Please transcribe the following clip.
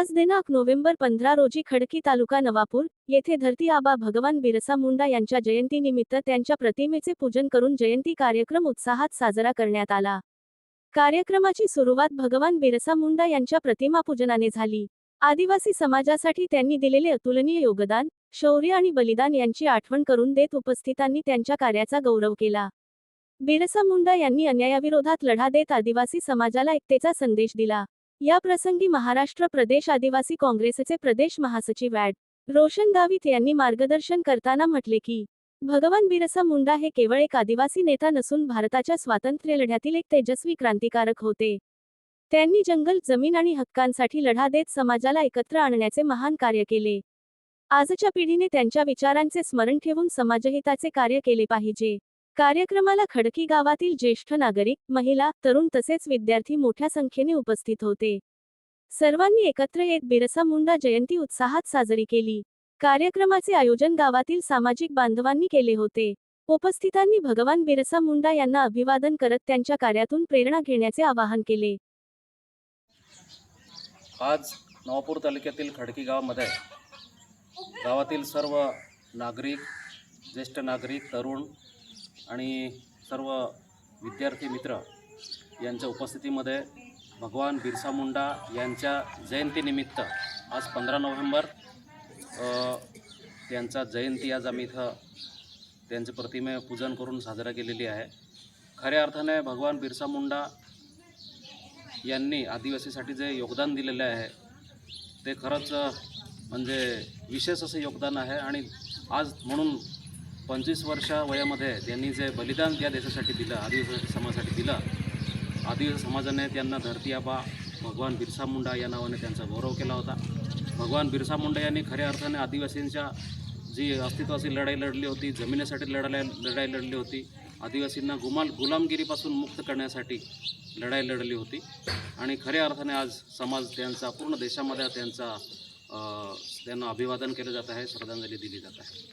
आज दिनांक नोव्हेंबर पंधरा रोजी खडकी तालुका नवापूर येथे धरती आबा भगवान बिरसा मुंडा यांच्या जयंतीनिमित्त त्यांच्या प्रतिमेचे पूजन करून जयंती कार्यक्रम उत्साहात साजरा करण्यात आला. कार्यक्रमाची सुरुवात भगवान बिरसा मुंडा यांच्या प्रतिमापूजनाने झाली. आदिवासी समाजासाठी त्यांनी दिलेले अतुलनीय योगदान शौर्य आणि बलिदान यांची आठवण करून देत उपस्थितांनी त्यांच्या कार्याचा गौरव केला. बिरसा मुंडा यांनी अन्यायाविरोधात लढा देत आदिवासी समाजाला एकतेचा संदेश दिला. या प्रसंगी महाराष्ट्र प्रदेश आदिवासी काँग्रेसचे प्रदेश महासचिव ॲड. रोशन गावित यांनी मार्गदर्शन करताना म्हटले की भगवान बिरसा मुंडा हे केवळ एक आदिवासी नेता नसून भारताच्या स्वातंत्र्य लढ्यातील एक तेजस्वी क्रांतिकारक होते. त्यांनी जंगल जमीन आणि हक्कांसाठी लढा देत समाजाला एकत्र आणण्याचे महान कार्य केले. आजच्या पिढीने त्यांच्या विचारांचे स्मरण ठेवून समाजहिताचे कार्य केले पाहिजे. कार्यक्रमाला खडकी गावातील ज्येष्ठ नागरिक महिला तरुण तसेच विद्यार्थी मोठ्या संख्येने उपस्थित होते. सर्वांनी एकत्र येत बिरसा मुंडा जयंती उत्साहात साजरी केली. कार्यक्रमाचे आयोजन गावातील सामाजिक बांधवांनी केले होते. उपस्थितांनी भगवान बिरसा मुंडा यांना अभिवादन करत त्यांच्या कार्यातून प्रेरणा घेण्याचे आवाहन केले. आज नवापूर तालुक्यातील खडकी गावामध्ये गावातील सर्व नागरिक ज्येष्ठ नागरिक तरुण आणि सर्व विद्यार्थी मित्र यांच्या उपस्थितीमध्ये भगवान बिरसा मुंडा यांच्या जयंतीनिमित्त आज पंधरा नोव्हेंबर त्यांचा जयंती आज आम्ही इथं त्यांचे प्रतिमे पूजन करून साजरा केलेली आहे. खऱ्या अर्थाने भगवान बिरसा मुंडा यांनी आदिवासीसाठी जे योगदान दिलेले आहे ते खरंच म्हणजे विशेष असं योगदान आहे आणि आज म्हणून पंचवीस वर्ष वयामध्ये त्यांनी जे बलिदान त्या देशासाठी दिलं आदिवासी समाजासाठी दिलं आदिवासी समाजाने त्यांना धरती आबा भगवान बिरसा मुंडा या नावाने त्यांचा गौरव केला होता. भगवान बिरसा मुंडा यांनी खऱ्या अर्थाने आदिवासींच्या जी अस्तित्वाची लढाई लढली होती जमिनीसाठी लढाई लढाई लढली होती आदिवासींना गुमाल गुलामगिरीपासून मुक्त करण्यासाठी लढाई लढली होती. आणि खऱ्या अर्थाने आज समाज त्यांचा पूर्ण देशामध्ये त्यांचा त्यांना अभिवादन केलं जात आहे श्रद्धांजली दिली जात आहे.